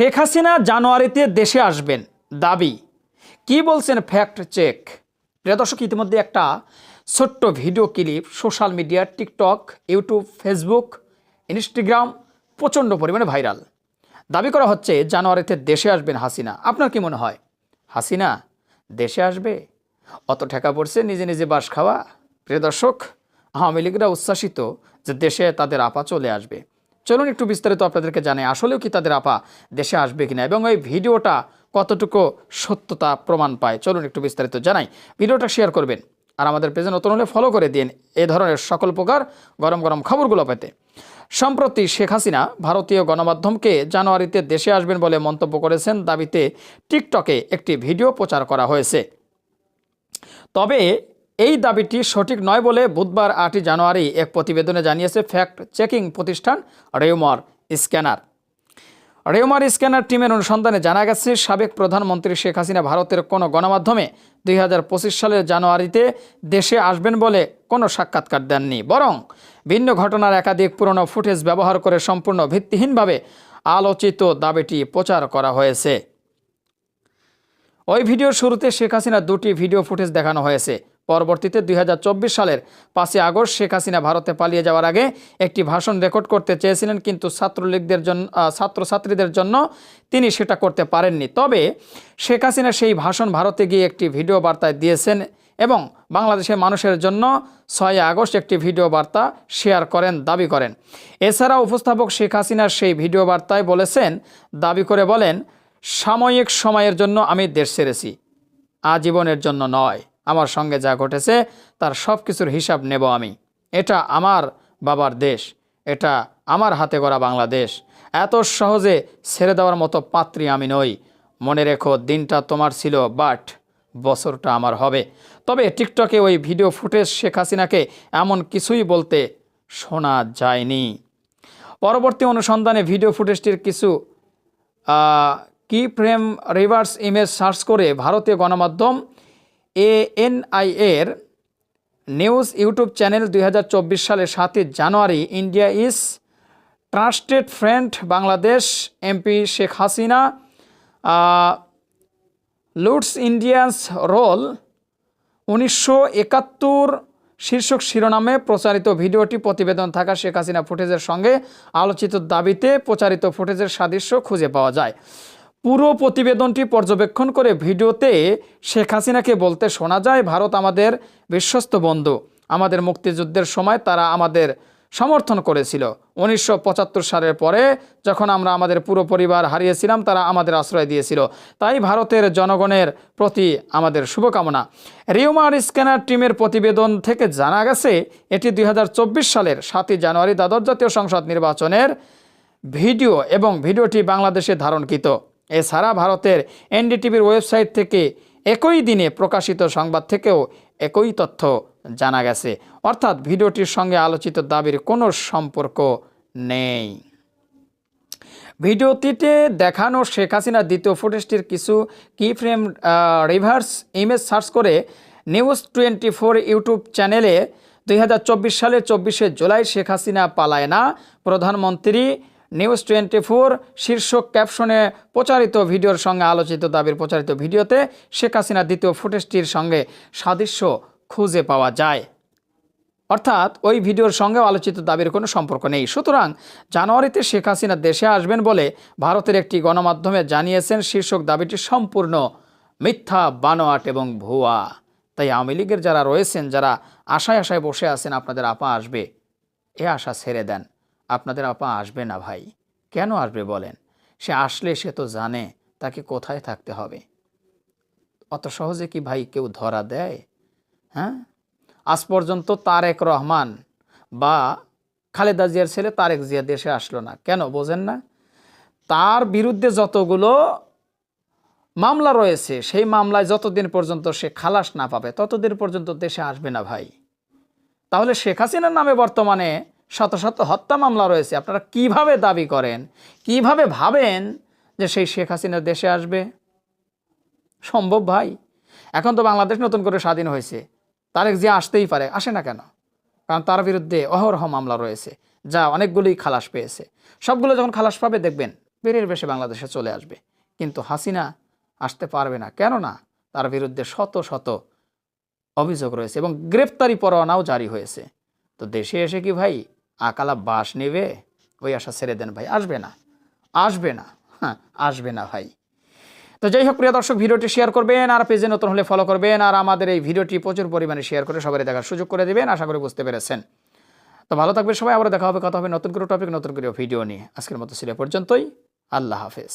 শেখ হাসিনা জানুয়ারিতে দেশে আসবেন। দাবি, কি বলছেন ফ্যাক্ট চেক? প্রিয় দর্শক, ইতিমধ্যে একটা ছোট্ট video clip social media, TikTok, YouTube, Facebook, Instagram প্রচণ্ড পরিমাণে ভাইরাল। দাবি করা হচ্ছে, জানুয়ারিতে দেশে আসবেন হাসিনা। আপনার কি মনে হয়? হাসিনা দেশে আসবে? অত ঠেকা পড়ছে, নিজে নিজে বাস খাওয়া? প্রিয় দর্শক, আওয়ামী লীগরা উচ্ছ্বাসিত যে দেশে তাদের আপা চলে আসবে। চলুন একটু বিস্তারিত আপনাদেরকে জানাই, আসলেও কি তাদের আপা দেশে আসবে কিনা এবং এই ভিডিওটা কতটুকু সত্যতা প্রমাণ পায়? চলুন একটু বিস্তারিত জানাই। ভিডিওটা শেয়ার করবেন আর আমাদের পেজে নতুন হলে ফলো করে দিন এ ধরনের সকল প্রকার গরম গরম খবরগুলো পেতে। সম্প্রতি শেখ হাসিনা ভারতীয় গণমাধ্যমকে জানুয়ারিতে দেশে আসবেন বলে মন্তব্য করেছেন দাবিতে টিকটকে একটি ভিডিও প্রচার করা হয়েছে। তবে এই দাবিটি সঠিক নয় বলে বুধবার আটই জানুয়ারি এক প্রতিবেদনে জানিয়েছে ফ্যাক্ট চেকিং প্রতিষ্ঠান রেউমার স্ক্যানার। রেউমার স্ক্যানার টিমের অনুসন্ধানে জানা গেছে, সাবেক প্রধানমন্ত্রী শেখ হাসিনা ভারতের কোনো গণমাধ্যমে দুই হাজার পঁচিশ সালের জানুয়ারিতে দেশে আসবেন বলে কোনো সাক্ষাৎকার দেননি। বরং ভিন্ন ঘটনার একাধিক পুরনো ফুটেজ ব্যবহার করে সম্পূর্ণ ভিত্তিহীনভাবে আলোচিত দাবিটি প্রচার করা হয়েছে। ওই ভিডিওর শুরুতে শেখ হাসিনার দুটি ভিডিও ফুটেজ দেখানো হয়েছে। পরবর্তীতে দুই হাজার চব্বিশ সালের পাঁচই আগস্ট শেখ হাসিনা ভারতে পালিয়ে যাওয়ার আগে একটি ভাষণ রেকর্ড করতে চেয়েছিলেন, কিন্তু ছাত্রলীগদের জন্য ছাত্রছাত্রীদের জন্য তিনি সেটা করতে পারেননি। তবে শেখ হাসিনা সেই ভাষণ ভারতে গিয়ে একটি ভিডিও বার্তায় দিয়েছেন এবং বাংলাদেশের মানুষের জন্য ছয় আগস্ট একটি ভিডিও বার্তা শেয়ার করেন, দাবি করেন। এছাড়া উপস্থাপক শেখ হাসিনার সেই ভিডিও বার্তায় বলেছেন, দাবি করে বলেন, সাময়িক সময়ের জন্য আমি দেশ ছেড়েছি, আজীবনের জন্য নয়। আমার সঙ্গে যা ঘটেছে, তার সব কিছুর হিসাব নেব আমি। এটা আমার বাবার দেশ, এটা আমার হাতে গড়া বাংলাদেশ। এত সহজে ছেড়ে দেওয়ার মতো পাত্রী আমি নই। মনে রেখো, দিনটা তোমার ছিল, বাট বছরটা আমার হবে। তবে টিকটকে ওই ভিডিও ফুটেজ শেখ হাসিনাকে এমন কিছুই বলতে শোনা যায়নি। পরবর্তী অনুসন্ধানে ভিডিও ফুটেজটির কিছু কি ফ্রেম রিভার্স ইমেজ সার্চ করে ভারতীয় গণমাধ্যম এএনআই এর নিউজ ইউটিউব চ্যানেল দু হাজার চব্বিশ সালের সাতই জানুয়ারি, India is trusted friend, Bangladesh MP Sheikh Hasina loots Indians role উনিশশো একাত্তর শীর্ষক শিরোনামে প্রচারিত ভিডিওটি প্রতিবেদন থাকা শেখ হাসিনা ফুটেজের সঙ্গে আলোচিত দাবিতে প্রচারিত ফুটেজের সাদৃশ্য খুঁজে পাওয়া যায়। পুরো প্রতিবেদনটি পর্যবেক্ষণ করে ভিডিওতে শেখ হাসিনাকে বলতে শোনা যায়, ভারত আমাদের বিশ্বস্ত বন্ধু। আমাদের মুক্তিযুদ্ধের সময় তারা আমাদের সমর্থন করেছিল। উনিশশো পঁচাত্তর সালের পরে যখন আমরা আমাদের পুরো পরিবার হারিয়েছিলাম, তারা আমাদের আশ্রয় দিয়েছিল। তাই ভারতের জনগণের প্রতি আমাদের শুভকামনা। রিউমার স্ক্যানার টিমের প্রতিবেদন থেকে জানা গেছে, এটি দুই হাজার চব্বিশ সালের সাতই জানুয়ারি দ্বাদশ জাতীয় সংসদ নির্বাচনের ভিডিও এবং ভিডিওটি বাংলাদেশে ধারণকৃত। এছাড়া ভারতের এনডিটিভির ওয়েবসাইট থেকে একই দিনে প্রকাশিত সংবাদ থেকেও একই তথ্য জানা গেছে। অর্থাৎ ভিডিওটির সঙ্গে আলোচিত দাবির কোনো সম্পর্ক নেই। ভিডিওটিতে দেখানো শেখ হাসিনার দ্বিতীয় ফুটেজটির কিছু কি ফ্রেম রিভার্স ইমেজ সার্চ করে নিউজ টোয়েন্টি ফোর ইউটিউব চ্যানেলে দুই হাজার চব্বিশ সালের চব্বিশে জুলাই শেখ হাসিনা পালায় না। প্রধানমন্ত্রী নিউজ টোয়েন্টি ফোর শীর্ষক ক্যাপশনে প্রচারিত ভিডিওর সঙ্গে আলোচিত দাবির প্রচারিত ভিডিওতে শেখ হাসিনার দ্বিতীয় ফুটেজটির সঙ্গে সাদৃশ্য খুঁজে পাওয়া যায়। অর্থাৎ ওই ভিডিওর সঙ্গেও আলোচিত দাবির কোনো সম্পর্ক নেই। সুতরাং জানুয়ারিতে শেখ হাসিনা দেশে আসবেন বলে ভারতের একটি গণমাধ্যমে জানিয়েছেন শীর্ষক দাবিটি সম্পূর্ণ মিথ্যা, বানোয়াট এবং ভুয়া। তাই আওয়ামী লীগের যারা রয়েছেন, যারা আশায় আশায় বসে আছেন, আপনাদের আপা আসবে, এ আশা ছেড়ে দেন। আপনাদের আপা আসবে না ভাই। কেন আসবে বলেন? সে আসলে সে তো জানে, তাকে কোথায় থাকতে হবে। অত সহজে কি ভাই কেউ ধরা দেয়? হ্যাঁ? আজ পর্যন্ত তারেক রহমান বা খালেদা জিয়ার ছেলে তারেক জিয়া দেশে আসলো না। কেন? বোঝেন না। তার বিরুদ্ধে যতগুলো মামলা রয়েছে, সেই মামলায় যতদিন পর্যন্ত সে খালাস না পাবে, ততদিন পর্যন্ত দেশে আসবে না ভাই। তাহলে শেখ হাসিনার নামে বর্তমানে শত শত হত্যা মামলা রয়েছে। আপনারা কীভাবে দাবি করেন? কীভাবে ভাবেন যে সেই শেখ হাসিনা দেশে আসবে? সম্ভব ভাই? এখন তো বাংলাদেশ নতুন করে স্বাধীন হয়েছে। তারেক যে আসতেই পারে, আসে না কেন? কারণ তার বিরুদ্ধে অহরহ মামলা রয়েছে, যা অনেকগুলোই খালাস পেয়েছে। সবগুলো যখন খালাস পাবে, দেখবেন বেরের বেশে বাংলাদেশে চলে আসবে। কিন্তু হাসিনা আসতে পারবে না। কেননা তার বিরুদ্ধে শত শত অভিযোগ রয়েছে এবং গ্রেপ্তারি পরোয়ানাও জারি হয়েছে। তো দেশে এসে কি ভাই আকালা বাস নেবে, ওই আশা ছেড়ে দেন ভাই। আসবে না আসবে না হ্যাঁ আসবে না ভাই। তো যাই হোক, প্রিয় দর্শক, ভিডিওটি শেয়ার করবেন, আর পেজে নতুন হলে ফলো করবেন, আর আমাদের এই ভিডিওটি প্রচুর পরিমাণে শেয়ার করে সবাই দেখার সুযোগ করে দেবেন, আশা করি বুঝতে পেরেছেন। তো ভালো থাকবে সবাই আবার দেখা হবে, কথা হবে নতুন করে টপিক নতুন করে ভিডিও নিয়ে। আজকের মতো ছিল পর্যন্তই। আল্লাহ হাফেজ।